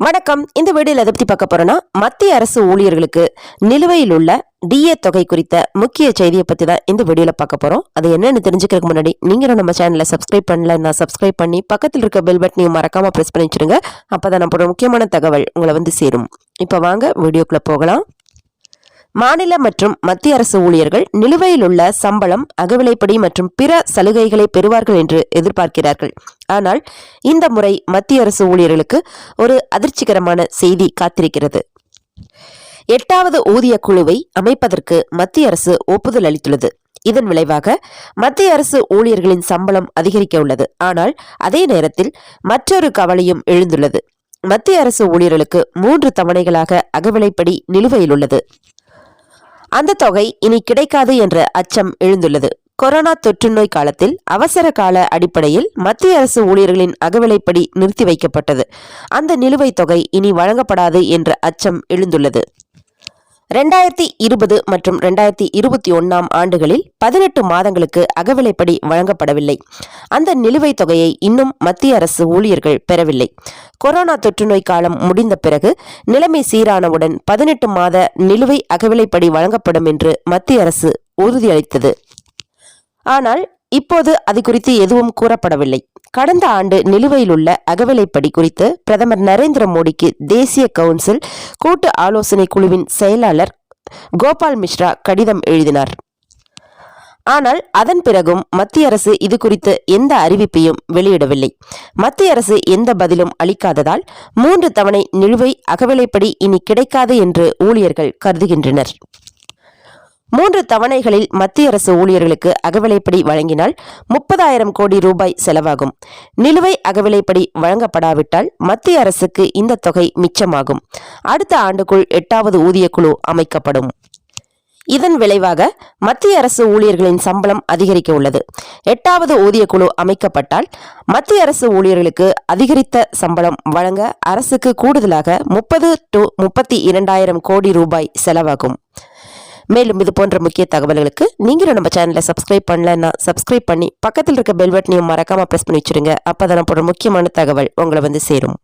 வணக்கம். இந்த வீடியோவில் எதை பத்தி பார்க்க போறோம்னா மத்திய அரசு ஊழியர்களுக்கு நிலுவையில் உள்ள டிஏ தொகை குறித்த முக்கிய செய்தியை பத்தி தான் இந்த வீடியோல பார்க்க போறோம். அது என்னன்னு தெரிஞ்சுக்கிறதுக்கு முன்னாடி நீங்களும் நம்ம சேனலை சப்ஸ்கிரைப் பண்ணல நான் சப்ஸ்கிரைப் பண்ணி பக்கத்தில் இருக்க பெல் பட்டனையும் மறக்காம பிரஸ் பண்ணி வச்சிருங்க. அப்பதான் நம்ம போடுற முக்கியமான தகவல் உங்களை வந்து சேரும். இப்போ வாங்க வீடியோக்குள்ள போகலாம். மாநில மற்றும் மத்திய அரசு ஊழியர்கள் நிலுவையில் உள்ள சம்பளம் அகவிலைப்படி மற்றும் பிற சலுகைகளை பெறுவார்கள் என்று எதிர்பார்க்கிறார்கள். ஆனால் இந்த முறை மத்திய அரசு ஊழியர்களுக்கு ஒரு அதிர்ச்சிகரமான செய்தி காத்திருக்கிறது. எட்டாவது ஊதிய குழுவை அமைப்பதற்கு மத்திய அரசு ஒப்புதல் அளித்துள்ளது. இதன் விளைவாக மத்திய அரசு ஊழியர்களின் சம்பளம் அதிகரிக்க உள்ளது. ஆனால் அதே நேரத்தில் மற்றொரு கவலையும் எழுந்துள்ளது. மத்திய அரசு ஊழியர்களுக்கு மூன்று தவணைகளாக அகவிலைப்படி நிலுவையில் உள்ளது. அந்த தொகை இனி கிடைக்காது என்ற அச்சம் எழுந்துள்ளது. கொரோனா தொற்று நோய் காலத்தில் அவசர கால அடிப்படையில் மத்திய அரசு ஊழியர்களின் அகவிலைப்படி நிறுத்தி வைக்கப்பட்டது. அந்த நிலுவைத் தொகை இனி வழங்கப்படாது என்ற அச்சம் எழுந்துள்ளது. ரெண்டாயிரத்தி இருபது மற்றும் ரெண்டாயிரத்தி இருபத்தி ஒன்றாம் ஆண்டுகளில் பதினெட்டு மாதங்களுக்கு அகவிலைப்படி வழங்கப்படவில்லை. அந்த நிலுவைத் தொகையை இன்னும் மத்திய அரசு ஊழியர்கள் பெறவில்லை. கொரோனா தொற்றுநோய் காலம் முடிந்த பிறகு நிலைமை சீரானவுடன் பதினெட்டு மாத நிலுவை அகவிலைப்படி வழங்கப்படும் என்று மத்திய அரசு உறுதியளித்தது. ஆனால் இப்போது அது குறித்து எதுவும் கூறப்படவில்லை. கடந்த ஆண்டு நிலுவையில் உள்ள அகவிலைப்படி குறித்து பிரதமர் நரேந்திர மோடிக்கு தேசிய கவுன்சில் கூட்டு ஆலோசனை குழுவின் செயலாளர் கோபால் மிஸ்ரா கடிதம் எழுதினார். ஆனால் அதன் பிறகும் மத்திய அரசு இது குறித்து எந்த அறிவிப்பையும் வெளியிடவில்லை. மத்திய அரசு எந்த பதிலும் அளிக்காததால் மூன்று தவணை நிலுவை அகவிலைப்படி இனி கிடைக்காது என்று ஊழியர்கள் கருதுகின்றனர். மூன்று தவணைகளில் மத்திய அரசு ஊழியர்களுக்கு அகவிலைப்படி வழங்கினால் முப்பதாயிரம் கோடி ரூபாய் செலவாகும். நிலுவை அகவிலைப்படி வழங்கப்படாவிட்டால் மத்திய அரசுக்கு இந்த தொகை மிச்சமாகும். அடுத்த ஆண்டுக்குள் எட்டாவது ஊதியக்குழு அமைக்கப்படும். இதன் விளைவாக மத்திய அரசு ஊழியர்களின் சம்பளம் அதிகரிக்க உள்ளது. எட்டாவது ஊதியக்குழு அமைக்கப்பட்டால் மத்திய அரசு ஊழியர்களுக்கு அதிகரித்த சம்பளம் வழங்க அரசுக்கு கூடுதலாக முப்பது டு முப்பத்தி இரண்டாயிரம் கோடி ரூபாய் செலவாகும். மேலும் இது போன்ற முக்கிய தகவல்களுக்கு நீங்களும் நம்ம சேனலை சப்ஸ்கிரைப் பண்ணலன்னா சப்ஸ்கிரைப் பண்ணி பக்கத்தில் இருக்க பெல் பட்டனையும் மறக்காம ப்ரெஸ் பண்ணி வச்சிருங்க. அப்பதான் போடுற முக்கியமான தகவல் உங்களை வந்து சேரும்.